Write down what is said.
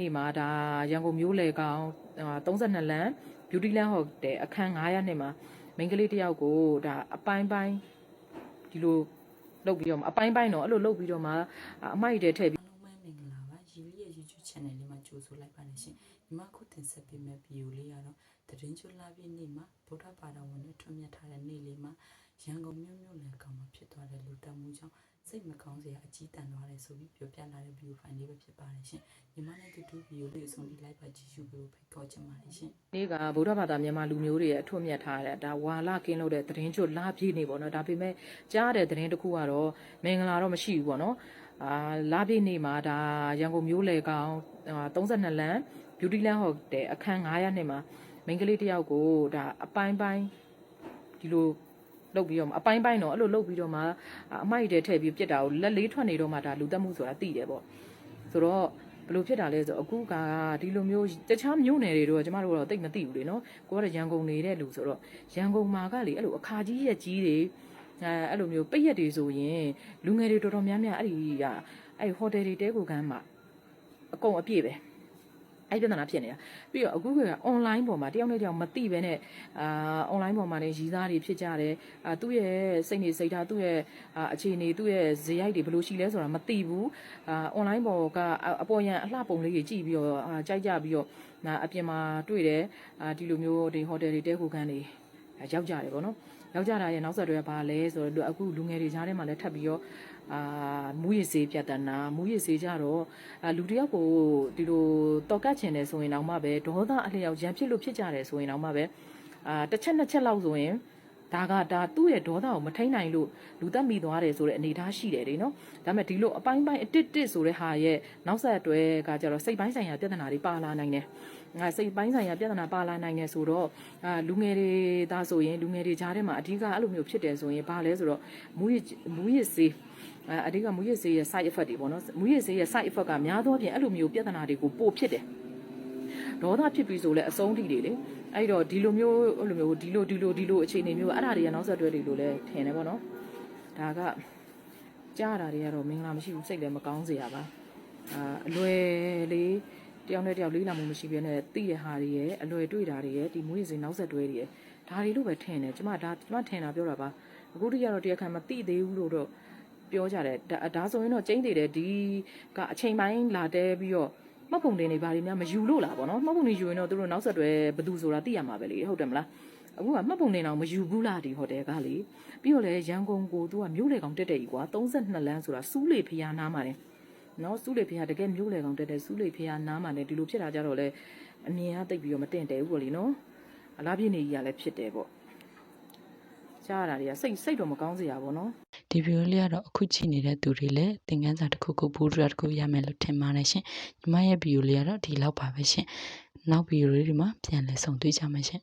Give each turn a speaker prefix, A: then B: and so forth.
A: နေ့မှာဒါရန်ကုန်မြို့လေကောင်32လမ်း beauty land hotel အခန်း900နှစ်မှာမိန်းကလေးတစ်ယောက်ကိုဒါအပိုင်းပိုင်းဒီလိုလုပ်ပြီးတော့မှအပိုင်းပိုင်းတော့အဲ့လိုလုပ်ပြီးတော့မှအမိုက်တွေထည့်ပြီး
B: အားလုံးပဲမင်္ဂလာပါရီလီရဲ့ YouTube channel လေးမှာကြိုဆိုလိုက်ပါနေရှင်ညီမခုတင်ဆက်ပေးမယ့်ဗီဒီယိုလေးကတော့တရင်ကျွလာပြည့်နေ့မှာဗုဒ္ဓဘာသာဝင်တွေထွန်းမြတ်ထားတဲ့နေ့လေးမှာရန်ကုန်မြို့မြို့လယ်ကောင်မှာဖြစ်သွားတဲ့လူတက်မှုကြောင့် စိတ်မကောင်းစရာအကြီးတန်းသွားတယ်ဆိုပြီးပြောပြလာတဲ့ဗီဒီယိုဖိုင်လေးပဲဖြစ်ပါတယ်ရှင်ညီမနဲ့တူတူဗီဒီယိုလေးကိုဆုံးဖြတ်လိုက်ပါကြည့်ရှုပြီးဖိတ်ခေါ်ချင်ပါတယ်ရှင်
A: နေ့ကဗုဒ္ဓဘာသာမြန်မာလူမျိုးတွေရဲ့အထွတ်မြတ်ထားတဲ့ဒါဝါလကင်းလို့တဲ့သတင်းချွတ်လာပြည့်နေပေါ့နော်ဒါပေမဲ့ကြားတဲ့သတင်းတစ်ခုကတော့မင်္ဂလာတော့မရှိဘူးပေါ့နော်အာလာပြည့်နေ့မှာဒါရန်ကုန်မြို့လေကောင်32လမ်း beauty land hotel အခန်း900နှစ်မှာမိန်းကလေးတစ်ယောက်ကိုဒါအပိုင်းပိုင်းဒီလို လုပ်ပြီးတော့မှအပိုင်းပိုင်းတော့အဲ့လိုလုပ်ပြီးတော့မှအမိုက်တွေထည့်ပြီးပြစ်တာကိုလက်လေးထွက်နေတော့မှဒါလူတက်မှုဆိုတာသိတယ်ပေါ့ဆိုတော့ဘယ်လိုဖြစ်တာလဲဆိုတော့အခုကဒီလိုမျိုးတခြားမြို့နယ်တွေတော့ကျမတို့ကတော့တိတ်မသိဘူးလေနော်ကိုကတော့ရန်ကုန်နေတဲ့လူဆိုတော့ရန်ကုန်မှာကလေအဲ့လိုအခါကြီးရက်ကြီးတွေအဲအဲ့လိုမျိုးပိတ်ရက်တွေဆိုရင်လူငယ်တွေတော်တော်များများအဲ့ဒီကအဲ့ဟိုတယ်တွေတဲကိုကမ်းမှာအကုန်အပြည့်ပဲ အဲ့ပြဿနာဖြစ်နေတာပြီးတော့အခုက online ပေါ်မှာတယောက်နဲ့တယောက်မသိပဲနဲ့အာ online ပေါ်မှာလည်းရည်စားတွေဖြစ်ကြတယ်အာသူ့ရဲ့စိတ်နေစိတ်ထားသူ့ရဲ့အာအခြေအနေသူ့ရဲ့ဇယိုက်တွေဘယ်လိုရှိလဲဆိုတာမသိဘူးအာ online ပေါ်ကအပေါ်ရန်အလှပုံလေးကြီးကြည့်ပြီးတော့အာကြိုက်ကြပြီးတော့နာအပြင်မှာတွေ့တယ်အာဒီလိုမျိုးဒီ hotel တွေတဲခိုခန်းတွေ ရောက်ကြတယ်ပေါ့နော်ရောက်ကြတာရဲ့နောက်ဆက်တွဲကဘာလဲဆိုတော့အခုလူငယ်တွေကြားထဲမှာလည်းထပ်ပြီးတော့အာမူရည်စေးပြတ်တနာမူရည်စေးကြတော့အာလူတယောက်ကိုဒီလိုတော်ကတ်ချင်တယ်ဆိုရင်တော့မှပဲဒေါသအလျောက်ရံဖြစ်လို့ဖြစ်ကြတယ်ဆိုရင်တော့မှပဲအာတစ်ချက်နှစ်ချက်လောက်ဆိုရင် ဒါကဒါသူ့ရဲ့ဒေါသကိုမထိန်နိုင်လို့လူသက်မိသွားတယ်ဆိုတဲ့အနေအထားရှိတယ်လေနော်ဒါပေမဲ့ဒီလိုအပိုင်းပိုင်းအတစ်တစ်ဆိုတဲ့ဟာရဲ့နောက်ဆက်တွဲကကြတော့စိတ်ပိုင်းဆိုင်ရာပြဿနာတွေပါလာနိုင်တယ်ငါစိတ်ပိုင်းဆိုင်ရာပြဿနာပါလာနိုင်တယ်ဆိုတော့အာလူငယ်တွေဒါဆိုရင်လူငယ်တွေကြားထဲမှာအဓိကအဲ့လိုမျိုးဖြစ်တယ်ဆိုရင်ဘာလဲဆိုတော့မူရမူရစေးအဲအဓိကမူရစေးရဲ့ side effect တွေပေါ့နော်မူရစေးရဲ့ side effect ကများသောအားဖြင့်အဲ့လိုမျိုးပြဿနာတွေကိုပိုဖြစ်တယ် ဒေါသဖြစ်ပြီးဆိုလဲအဆုံးထိတွေလေအဲ့တော့ဒီလိုမျိုးအဲ့လိုမျိုးဒီလိုဒီလိုဒီလိုအခြေအနေမျိုးအဲ့ဒါတွေကနောက်ဆက်တွဲတွေလို့လဲထင်တယ်ပေါ့နော်ဒါကကြားတာတွေကတော့မင်္ဂလာမရှိဘူးစိတ်လည်းမကောင်းစေရပါအာအလွယ်လေးတယောက်နဲ့တယောက်လေးလာမှုမရှိဘဲနဲ့သိရဟာတွေရဲ့အလွယ်တွေ့တာတွေရဲ့ဒီမွေးစဉ်နောက်ဆက်တွဲတွေရဲ့ဒါတွေလို့ပဲထင်တယ်ကျမဒါကျမထင်တာပြောတာပါအခုတည်းကတော့တရားခံမသိသေးဘူးလို့တော့ပြောကြတယ်ဒါဒါဆိုရင်တော့ကျင်းသေးတယ်ဒီကအချိန်ပိုင်းလာတဲပြီးတော့ မှတ်ပုံတင်နေပါလိမ့်များမယူလို့လားဗောနော်မှတ်ပုံတင်ယူရင်တော့သူတို့နောက်ဆက်တွဲဘယ်သူဆိုတာသိရမှာပဲလေဟုတ်တယ်မလားအခုကမှတ်ပုံတင်အောင်မယူဘူးလားဒီဟိုတယ်ကလေပြီးတော့လေရန်ကုန်ကိုသူကမြို့လေကောင်တက်တက်ကြီးကွာ32လမ်းဆိုတာစူးလေဖျားနားမှာတယ်နော်စူးလေဖျားတကယ်မြို့လေကောင်တက်တက်စူးလေဖျားနားမှာလည်းဒီလိုဖြစ်တာကြတော့လေအမြင်ကတိတ်ပြီးတော့မတင်တယ်ဘူးပေါ့လေနော်အလားပြည့်နေကြီးကလည်းဖြစ်တယ်ပေါ့ကြားရတာတွေကစိတ်စိတ်တော့မကောင်းစရာပေါ့နော်
B: ဒီဗီဒီယိုလေးကတော့အခုကြည့်နေတဲ့သူတွေလည်းသင်ခန်းစာတစ်ခုခုဘူးဒရာတစ်ခုရမယ်လို့ထင်ပါတယ်ရှင်ညီမရဲ့ဗီဒီယိုလေးကတော့ဒီလောက်ပါပဲရှင်နောက်ဗီဒီယိုလေးတွေမှာပြန်လည်ဆုံတွေ့ကြမယ်ရှင်